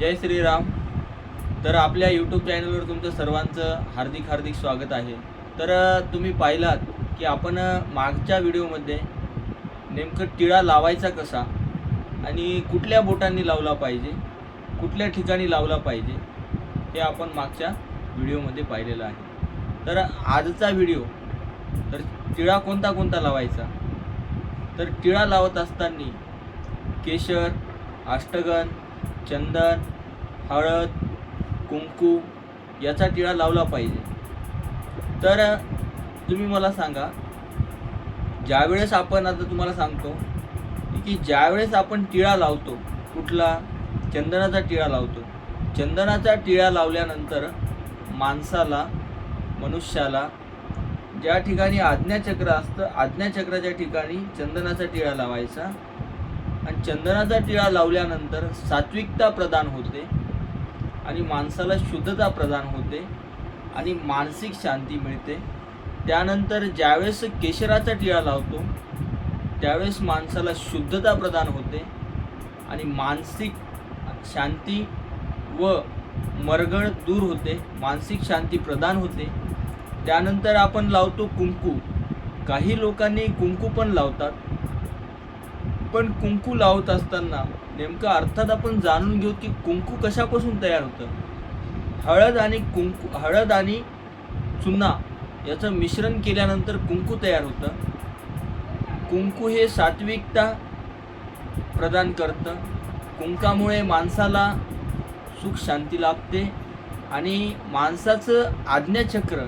जय श्रीराम. तर आपल्या यूट्यूब चॅनलवर तुमचं सर्वांचं हार्दिक हार्दिक स्वागत आहे. तर तुम्ही पाहिलात की आपण मागच्या व्हिडिओमध्ये नेमकं टिळा लावायचा कसा आणि कुठल्या बोटांनी लावला पाहिजे कुठल्या ठिकाणी लावला पाहिजे हे आपण मागच्या व्हिडिओमध्ये पाहिलेलं आहे. तर आजचा व्हिडिओ तर टिळा कोणता कोणता लावायचा? तर टिळा लावत असताना केशर अष्टगन चंदन हळद कुंकू याचा टिळा लावला पाहिजे. तर तुम्ही मला सांगा ज्यावेळेस आपण आता तुम्हाला सांगतो की ज्यावेळेस आपण टिळा लावतो कुठला? चंदनाचा टिळा लावतो. चंदनाचा टिळा लावल्यानंतर माणसाला मनुष्याला ज्या ठिकाणी आज्ञाचक्र असतं आज्ञाचक्राच्या ठिकाणी चंदनाचा टिळा लावायचा. आणि चंदनाचा टिळा लावल्यानंतर सात्विकता प्रदान होते आणि माणसाला शुद्धता प्रदान होते आणि मानसिक शांती मिळते. त्यानंतर ज्यावेळेस केशराचा टिळा लावतो त्यावेळेस माणसाला शुद्धता प्रदान होते आणि मानसिक शांती व मरगळ दूर होते मानसिक शांती प्रदान होते. त्यानंतर आपण लावतो कुंकू. काही लोकांनी कुंकू पण लावतात. पण कुंकू लावत असताना नेमकं अर्थात आपण जाणून घेऊ की कुंकू कशापासून तयार होतं? हळद आणि कुंकू हळद आणि चुना याचं मिश्रण केल्यानंतर कुंकू तयार होतं. कुंकू हे सात्विकता प्रदान करतं. कुंकामुळे माणसाला सुख शांती लाभते आणि माणसाचं आज्ञाचक्र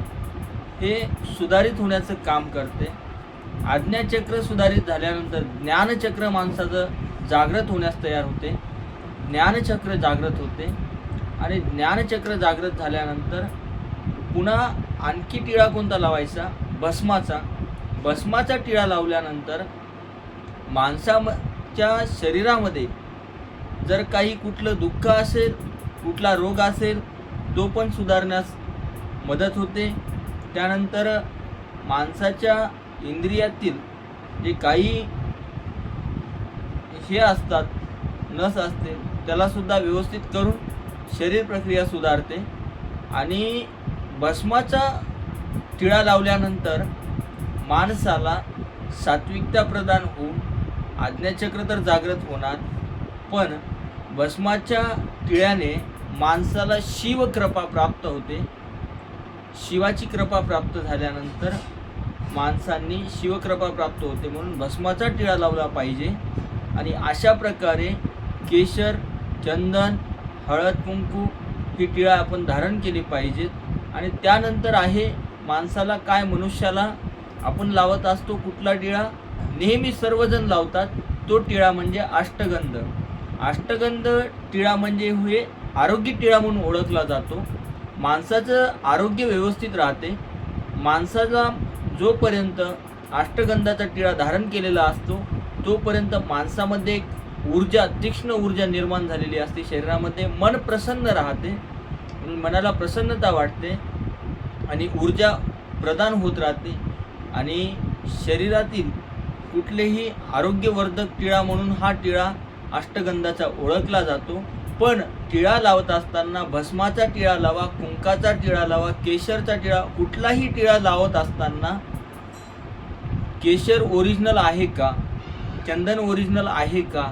हे सुधारित होण्याचं काम करते. आज्ञाचक्र सुधारित झाल्यानंतर ज्ञानचक्र माणसाचं जागृत होण्यास तयार होते. ज्ञानचक्र जागृत होते. आणि ज्ञानचक्र जागृत झाल्यानंतर पुन्हा आणखी टिळा कोणता लावायचा? भस्माचा. भस्माचा टिळा लावल्यानंतर माणसाच्या शरीरामध्ये जर काही कुठलं दुःख असेल कुठला रोग असेल तो पण सुधारण्यास मदत होते. त्यानंतर माणसाच्या इंद्रियातील जे काही हे असतात नस असते त्यालासुद्धा व्यवस्थित करून शरीर प्रक्रिया सुधारते. आणि भस्माचा टिळा लावल्यानंतर माणसाला सात्विकता प्रदान होऊन आज्ञाचक्र तर जागृत होणार पण भस्माच्या टिळ्याने माणसाला शिवकृपा प्राप्त होते. शिवाची कृपा प्राप्त झाल्यानंतर माणसांनी शिवकृपा प्राप्त होते म्हणून भस्माचा टिळा लावला पाहिजे. आणि अशा प्रकारे केशर चंदन हळद कुंकू ही टिळा आपण धारण केली पाहिजेत. आणि त्यानंतर आहे माणसाला काय मनुष्याला आपण लावत असतो कुठला टिळा? नेहमी सर्वजण लावतात. तो टिळा म्हणजे अष्टगंध. अष्टगंध टिळा म्हणजे हे आरोग्य टिळा म्हणून ओळखला जातो. माणसाचं आरोग्य व्यवस्थित राहते. माणसाला जोपर्यंत अष्टगंधाचा टिळा धारण केलेला असतो तोपर्यंत माणसामध्ये एक ऊर्जा तीक्ष्ण ऊर्जा निर्माण झालेली असते. शरीरामध्ये मन प्रसन्न राहते मनाला प्रसन्नता वाटते आणि ऊर्जा प्रदान होत राहते. आणि शरीरातील कुठलेही आरोग्यवर्धक टिळा म्हणून हा टिळा अष्टगंधाचा ओळखला जातो. पण टिळा लावत असताना भस्माचा टिळा लावा कुंकाचा टिळा लावा केशरचा टिळा कुठलाही टिळा लावत असताना केशर ओरिजिनल आहे का? चंदन ओरिजिनल आहे का?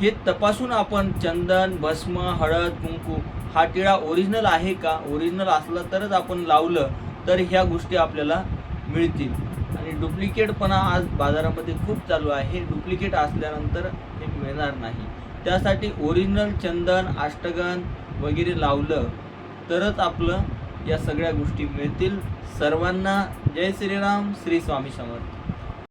हे तपासून आपण चंदन भस्म हळद कुंकू हा टिळा ओरिजिनल आहे का? ओरिजिनल असला तरच आपण लावलं तर ह्या गोष्टी आपल्याला मिळतील. आणि डुप्लिकेटपणा आज बाजारामध्ये खूप चालू आहे. डुप्लिकेट असल्यानंतर हे मिळणार नाही. त्यासाठी ओरिजिनल चंदन अष्टगन वगैरे लावलं तरच आपलं या सगळ्या गोष्टी मिळतील. सर्वांना जय श्रीराम श्री स्वामी समर्थ.